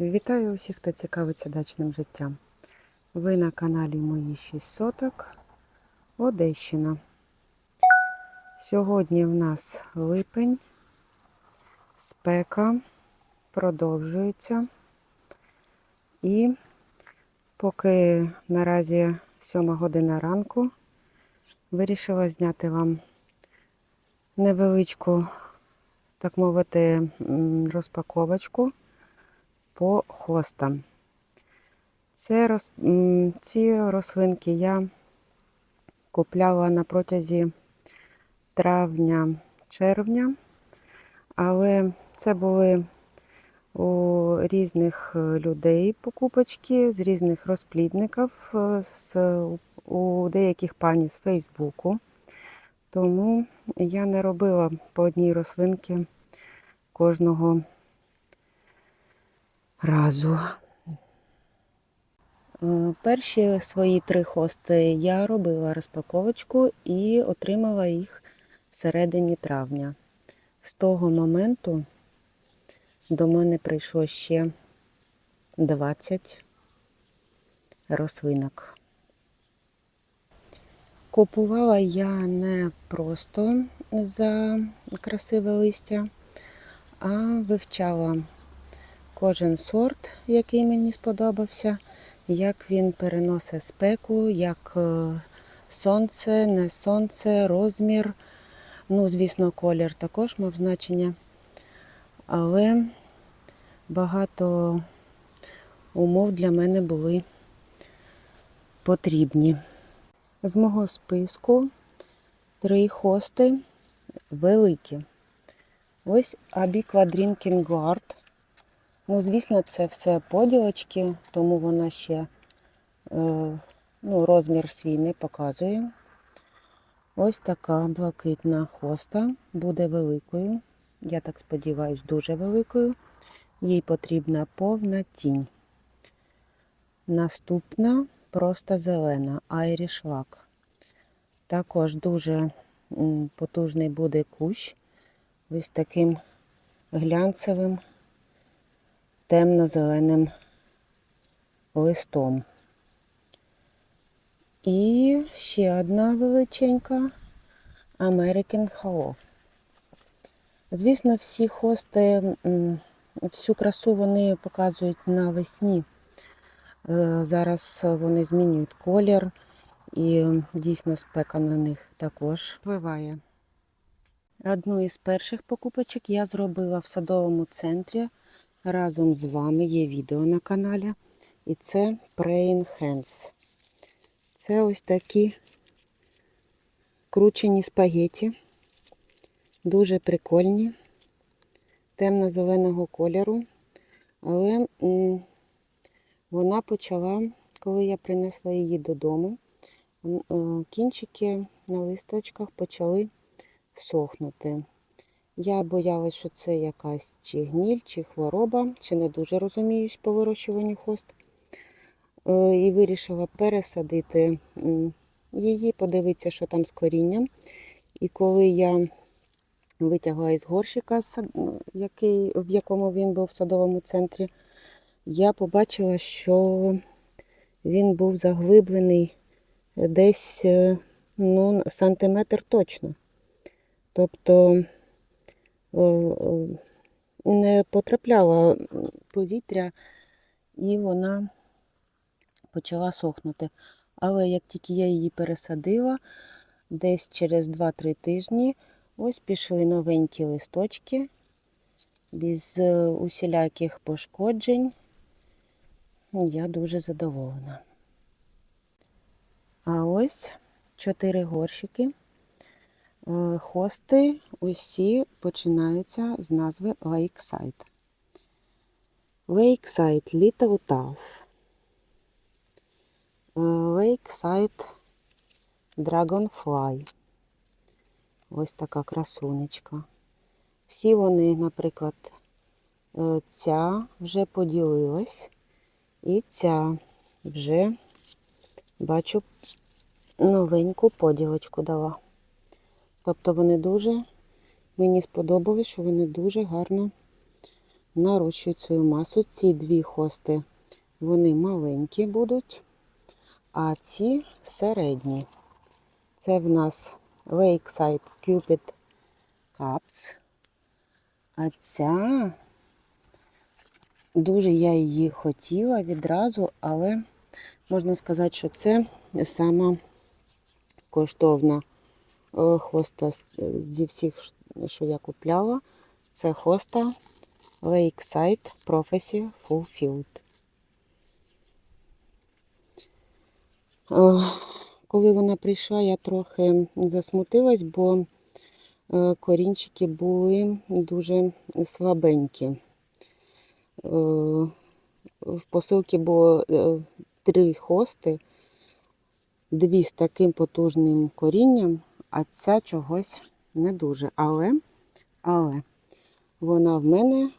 Вітаю усіх, хто цікавиться дачним життям. Ви на каналі Мої 6 соток Одещина. Сьогодні в нас липень, спека продовжується. І поки наразі 7 година ранку, вирішила зняти вам невеличку, так мовити, розпаковочку по хостам. Це роз... ці рослинки я купляла на протязі травня-червня, але це були у різних е, людей покупочки, з різних розплідників, е, з, у деяких пані з Фейсбуку. Тому я не робила по одній рослинки кожного разу. Е, Перші свої три хости я робила розпаковочку і отримала їх всередині травня. З того моменту до мене прийшло ще 20 рослинок. Купувала я не просто за красиве листя, а вивчала кожен сорт, який мені сподобався, як він переносить спеку, як е, сонце, не сонце, розмір. Ну, звісно, колір також мав значення. Але багато умов для мене були потрібні. З мого списку три хости великі. Ось Абі Квадрінкін Guard. Ну, звісно, це все поділочки, тому вона ще е, ну, розмір свій не показує. Ось така блакитна хоста буде великою. Я так сподіваюся, дуже великою. Їй потрібна повна тінь. Наступна просто зелена Irish Lock. Також дуже потужний буде кущ. Ось таким глянцевим темно-зеленим листом. І ще одна величенька American Hello. Звісно, всі хости, всю красу вони показують навесні. Е, Зараз вони змінюють колір і дійсно спека на них також впливає. Одну із перших покупочок я зробила в садовому центрі разом з вами. Є відео на каналі. І це Praying Hands. Це ось такі кручені спагеті. Дуже прикольні, темно-зеленого кольору. Але вона почала, коли я принесла її додому, е, кінчики на листочках почали сохнути. Я боялась, що це якась чи гніль, чи хвороба, чи не дуже розуміюсь по вирощуванню хост. Е, І вирішила пересадити її, подивитися, що там з корінням. І коли я витягла із горщика, який, в якому він був в садовому центрі, я побачила, що він був заглиблений десь е, ну, сантиметр точно. Тобто не потрапляло повітря, і вона почала сохнути. Але як тільки я її пересадила, десь через 2-3 тижні ось пішли новенькі листочки без е, усіляких пошкоджень. Я дуже задоволена. А ось чотири горщики. Хости усі починаються з назви Lakeside. Lakeside Little Tough. Lakeside Dragonfly. Ось така красунечка. Всі вони, наприклад, е, ця вже поділилась, і ця вже бачу новеньку поділочку дала. Тобто вони дуже, мені сподобалось, що вони дуже гарно нарощують свою масу. Ці дві хости вони маленькі будуть, а ці середні. Це в нас Lakeside Cupid Cups. А ця дуже я її хотіла відразу, але можна сказати, що це сама коштовна хоста зі всіх, що я купляла. Це хоста Lakeside Prophecy Fulfilled. Е, Коли вона прийшла, я трохи засмутилась, бо е, корінчики були дуже слабенькі. Е, В посилці було е, три хости, дві з таким потужним корінням, а ця чогось не дуже. Але, але вона в мене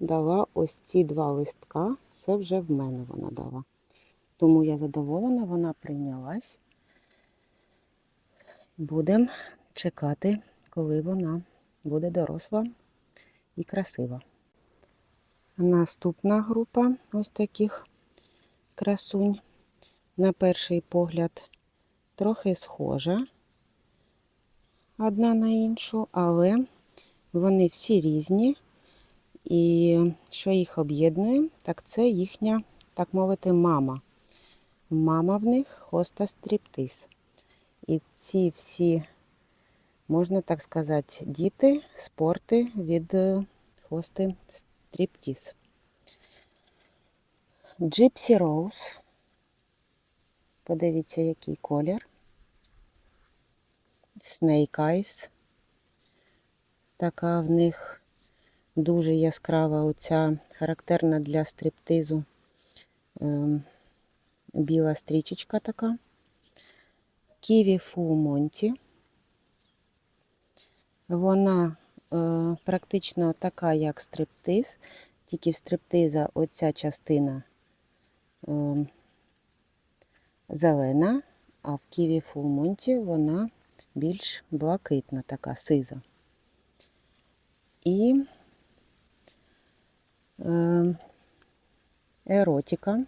дала ось ці два листка. Це вже в мене вона дала. Тому я задоволена, вона прийнялась. Будемо чекати, коли вона буде доросла і красива. Наступна група ось таких красунь, на перший погляд, трохи схожа одна на іншу, але вони всі різні. І що їх об'єднує, так це їхня, так мовити, мама. Мама в них хоста стріптиз. І ці всі, можна так сказати, діти, спорти від е, хости стріптиз. Gypsy Rose. Подивіться, який колір. Snake Eyes. Така в них дуже яскрава оця характерна для стриптизу ем, біла стрічечка така. Ківі Фу Монті. Вона е, практично така, як стриптиз, тільки в стриптиза оця частина е, зелена, а в Ківі Фу Монті вона більш блакитна, така сиза. І е, еротика.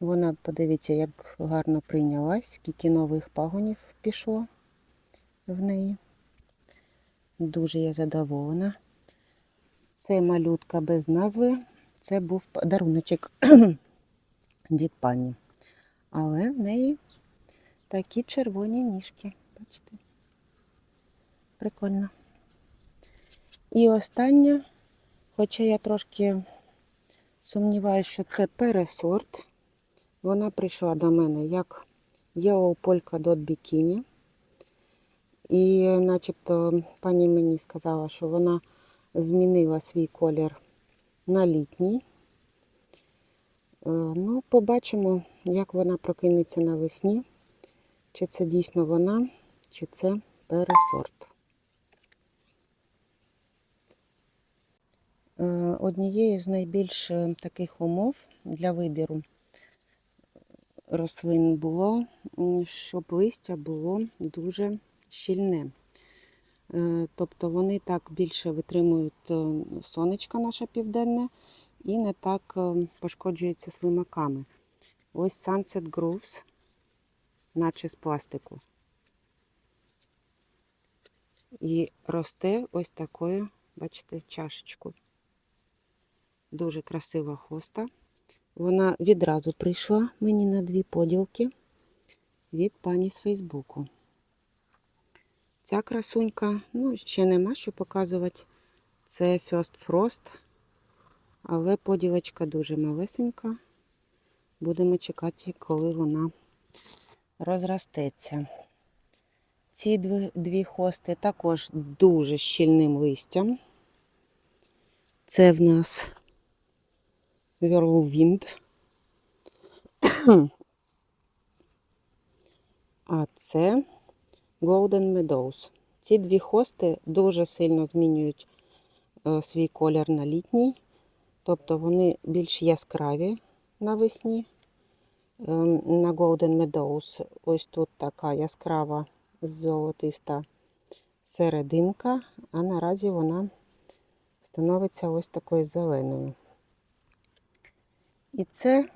Вона, подивіться, як гарно прийнялась, скільки нових пагонів пішло в неї. Дуже я задоволена. Це малютка без назви. Це був подаруночок від пані. Але в неї такі червоні ніжки. Бачите? Прикольно. І остання, хоча я трошки сумніваюся, що це пересорт. Вона прийшла до мене як Polka Dot Bikini. І начебто пані мені сказала, що вона змінила свій колір на літній. Е, Ну, побачимо, як вона прокинеться навесні. Чи це дійсно вона, чи це пересорт. Е, Однією з найбільш е, таких умов для вибіру рослин було, щоб листя було дуже щільне. Е, Тобто вони так більше витримують е, сонечко наше південне і не так е, пошкоджуються слимаками. Ось Sunset Grooves, наче з пластику. І росте ось такою, бачите, чашечкою. Дуже красива хоста. Вона відразу прийшла мені на дві поділки від пані з Фейсбуку. Ця красунька, ну, ще нема що показувати. Це First Frost, але поділочка дуже малесенька. Будемо чекати, коли вона розростеться. Ці дві, дві хости також дуже щільним листям. Це в нас Whirlwind. А це Golden Meadows. Ці дві хости дуже сильно змінюють е, свій колір на літній, тобто вони більш яскраві навесні. Ем, На Golden Meadows ось тут така яскрава золотиста серединка, а наразі вона становиться ось такою зеленою. І це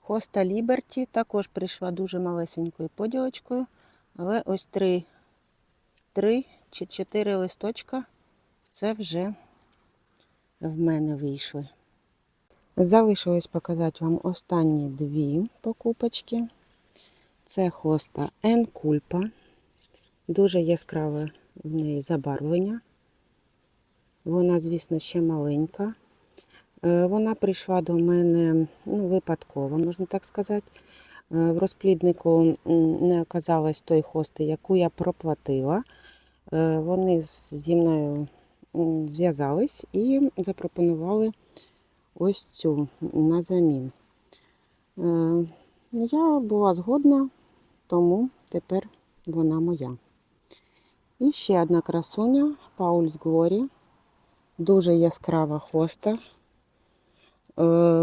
хоста Ліберті також прийшла дуже малесенькою поділочкою, але ось три, три чи чотири листочка це вже в мене вийшли. Залишилось показати вам останні дві покупочки. Це хоста Кульпа. Дуже яскраве в неї забарвлення. Вона, звісно, ще маленька. Е, Вона прийшла до мене ну, випадково, можна так сказати. Е, В розпліднику не оказалось той хости, яку я проплатила. Е, Вони зі мною зв'язались і запропонували ось цю на замін. Е, Я була згодна, тому тепер вона моя. І ще одна красуня Paul's Glory. Дуже яскрава хоста. Е,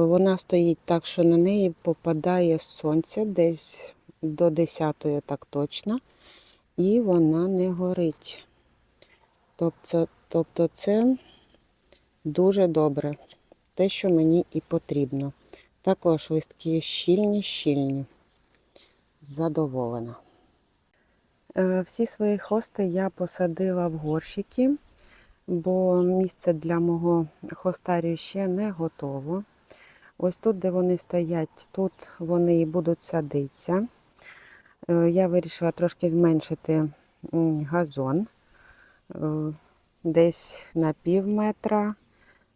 Вона стоїть так, що на неї попадає сонце десь до 10 так точно, і вона не горить. Тобто, тобто це дуже добре. Те, що мені і потрібно. Також листки щільні, щільні. Задоволена. Е, Всі свої хости я посадила в горщики, бо місце для мого хостарію ще не готово. Ось тут, де вони стоять, тут вони і будуть садитися. Е, Я вирішила трошки зменшити газон е, десь на пів метра,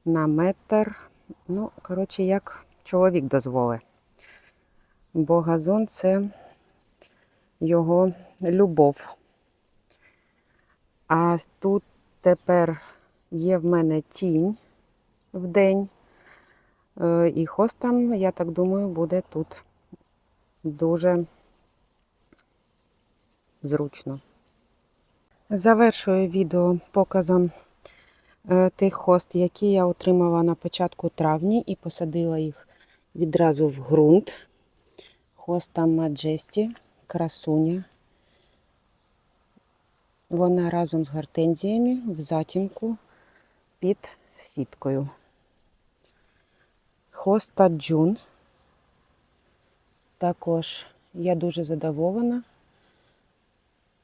на метр. Ну, коротше, як чоловік дозволить. Бо газон це його любов. А тут тепер є в мене тінь в день. Е, І хостам, я так думаю, буде тут дуже зручно. Завершую відео показом тих хост, які я отримала на початку травні і посадила їх відразу в ґрунт. Хоста Маджесті, красуня. Вона разом з гортензіями в затінку під сіткою. Хоста Джун. Також я дуже задоволена.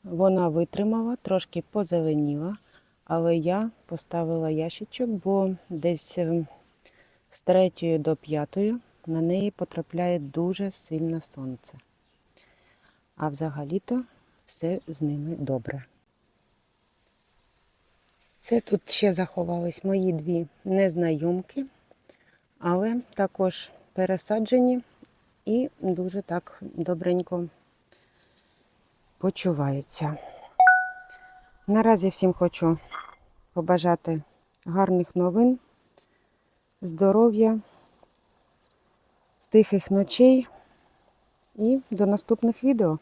Вона витримала, трошки позеленіла, але я поставила ящичок, бо десь е, з третьої до п'ятої на неї потрапляє дуже сильне сонце. А взагалі-то все з ними добре. Це тут ще заховались мої дві незнайомки, але також пересаджені і дуже так добренько почуваються. Наразі всім хочу побажати гарних новин, здоров'я, тихих ночей і до наступних відео.